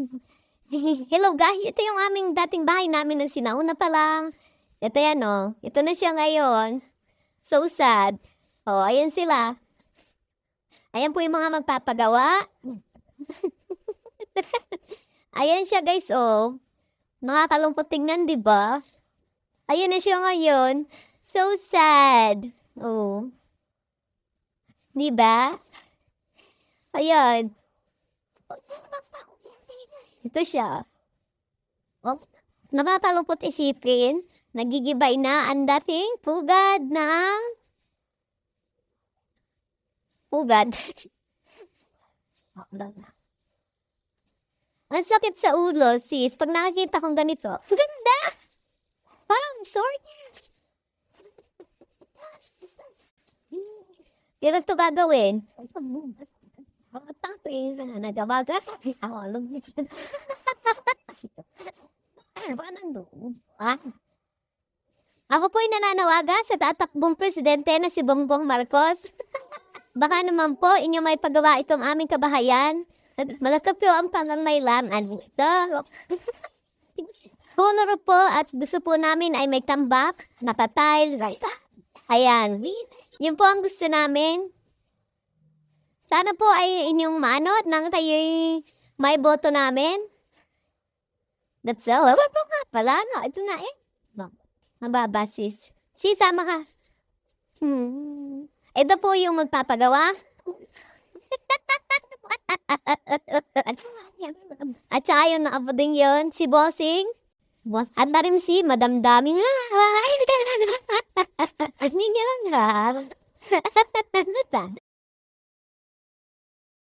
Hello guys, ito yung aming dating bahay namin ng sinauna pa lang. Ito yan oh. Ito na siya ngayon. So sad. Oh, ayan sila. Ayan po yung mga magpapagawa. ayan siya guys oh. Nakakalungkot tingnan, di ba? Ayun na siya ngayon. So sad. Oh. Di ba? Ayan. Ito siya. Oh, nakakalungkot isipin. Nagigibay na ang dating pugad na pugad. ang sakit sa ulo, sis. Pag nakakita kong ganito, ganda! Parang sword. Kaya ito gagawin. Tapos, nagawa ka. Ako, alam mo. Ano ba nandoon? Ah. Ako po'y nananawagan sa tatakbong presidente na si Bongbong Marcos. Baka naman po inyo may pagawa itong aming kabahayan. Malakap po ang pangangailangan ito. Honor po at gusto po namin ay may tambak, nakatile, right? Ayan. Yun po ang gusto namin. Sana po ay inyong manot nang kayo'y may boto namin. That's all. Wala po nga pala, no? Ito na eh. Mababa, sis. Sis, sama ka. Hmm. Ito po yung magpapagawa. At saka yung naaboding yon si Bossing. Boss, at na si Madam Daming. Na. Hindi ka na.